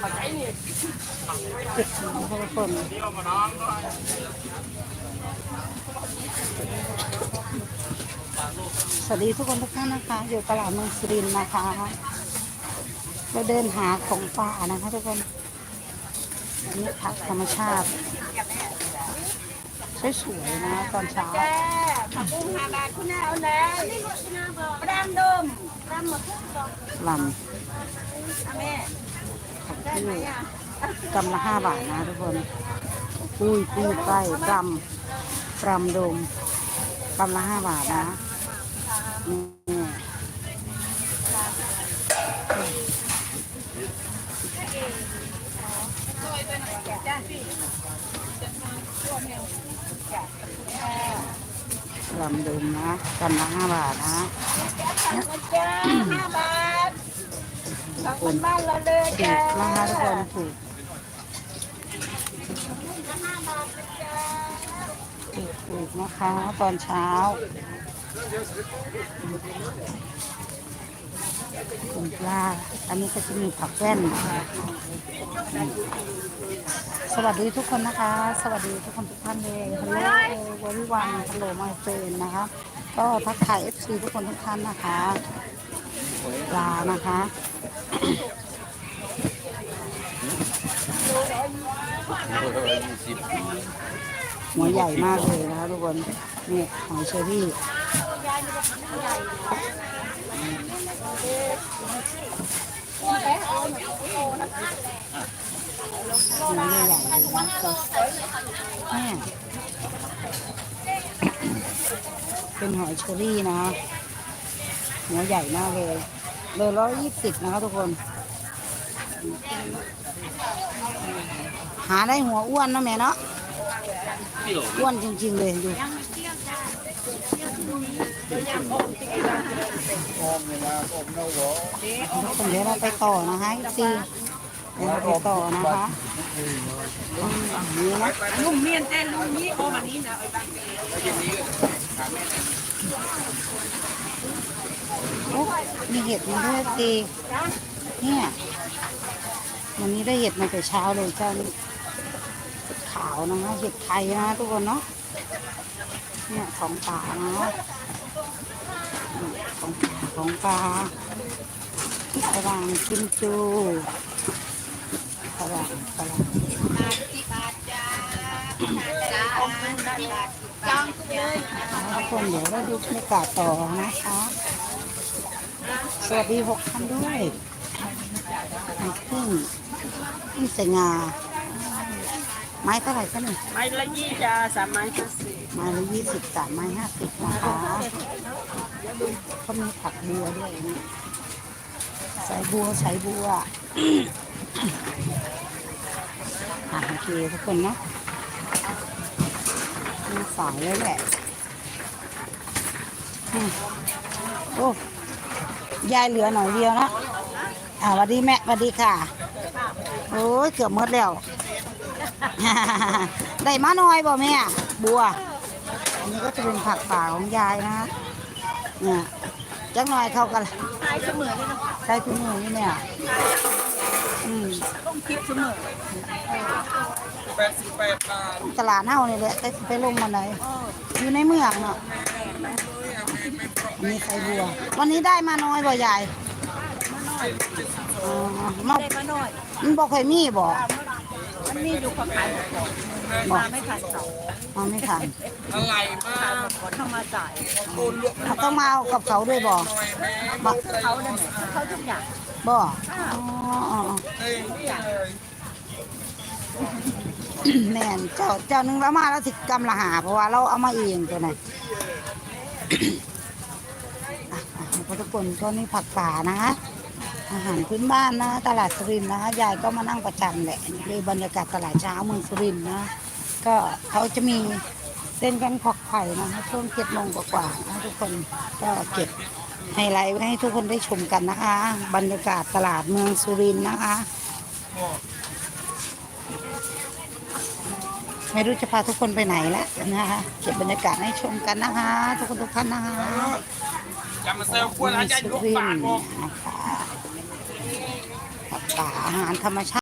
ทุกคนสวัสดีทุกคนทุกท่านนะคะ อยู่ตลาดเมืองสุรินทร์นะคะ เราเดินหาของป่านะคะทุกคนอันนี้ผักธรรมชาติสวยๆนะตอนเช้าผักบุ้งหาบาทคุณแม่เอาเลยปรามดมปรามหมดทุกดอกลอะแม่ำผักได้ที่กำละห้าบาทนะทุกคนปุ้ยปุ้ยไก่รำรำดมกำละห้าบาทนะนี่จ้าพี่ลำดมนะกำละห้าบาทนะห้าบาท ผักบ้านบ้านเราเลยถูจ้ากนะคะทุกคนถูกถูกถูกนะคะตอนเช้าคุณปลา อันนี้ก็จะมีผักแว่น สวัสดีทุกคนนะคะ สวัสดีทุกคนทุกท่านเลยฮัลโหลวริวันฮัลโหลมาเฟนนะคะ ก็ทักทายเอฟซีทุกคนทุกท่านนะคะ ปลานะคะ หัวใหญ่มากเลยนะคะทุกคนนี่หอยเชอรี่หัวใหญ่ๆเลยนะเป็นหอยเชอรี่นะหัวใหญ่มากเลย เลยร้อยยี่สิบนะคะทุกคน หาได้หัวอ้วนนะแม่เนาะอ้วนจริงๆเลยดูผมเดี๋ยวเราไปต่อนะคะซีเดี๋ยวเราไปต่อนะคะนี่นะลุงเมียนแต่ลุงนี้โอ้มันนี้นะไอ้บางเโอ้มีเห็ดมาด้วยซีเนี่ยวันนี้ได้เห็ดมาแต่เช้าเลยเจ้านี่เห็ดขาวนะคะเห็ดไทยนะทุกคนเนาะเนี่ยของป่านะของป่าของปลาฝรั่งกิมจูฝรั่งฝรั่งจังเลยทุกคนเดี๋ยวเราดูบรรยากาศต่อนะคะ สวัสดีหกท่านด้วยมีพึ่งพึ่งใส่งา ไม้เท่าไหร่คะเนี่ยไม้ละยี่จ้าสามไม้ห้าสิบไม้ละยี่สิบสามไม้ห้าสิบนะคะเขามีผักบัวด้วยนี่สายบัวสายบัวอะโอเคทุกคนเนาะมีสายแล้วแหละอืมโอ้ ยายเหลือหน่อยเดียวนะอ่าสวัสดีแม่สวัสดีค่ะ โอ้ยเกือบหมดแล้ว ได้มาหน่อยบ่แม่บัว อันนี้ก็จะเป็นผักป่าของยายนะเนี่ยจักหน่อยเข้ากันขายเสมอเลยนะใช้ถุงมือนี่เนี่ยอืมต้องคิดเสมอแปดสิบแปดบาทตลาดเฮาเนี่ยแหละแต่สิไปลงมาไหนอยู่ในเมืองเนาะ มีไข่บัว วันนี้ได้มาน้อยบ่ยายอ๋อมาได้มาหน่อยมันบอกเคยมีบ่มันมีอยู่ขอขายหมดก่อนบอกมาไม่ทันเขามันไม่ทันอะไรมากขอเข้ามาจ่ายตูนลวกเราต้องมาเอากับเขาด้วยบ่บ่เขาเนี่ยเขาทุกอย่างบ่อ๋ออ๋อเอ้ยเลยแม่นเจ้าเจ้าหนึงแล้วมาแล้วสิกำละหาเพราะว่าเราเอามาเองตัวไหนอะ อะทุกคนก็นี่ผักป่านะคะ อาหารพื้นบ้านนะตลาดสุรินทร์นะคะยายก็มานั่งประจำแหละนี่คือบรรยากาศตลาดเช้าเมืองสุรินทร์นะ ก็เขาจะมีเต้นกันขอกไผ่นะคะช่วงเจ็ดโมงกว่าๆนะทุกคนก็เก็บไฮไลท์ไว้ให้ทุกคนได้ชมกันนะคะ บรรยากาศตลาดเมืองสุรินทร์นะคะไม่รู้จะพาทุกคนไปไหนแล้วนะคะ เก็บบรรยากาศให้ชมกันนะคะ ทุกคนทุกท่านนะคะ จำมาเซลควรอาจารย์สุยกรินปากทร์บอกนะคะผักป่าอาหารธรรมชาติ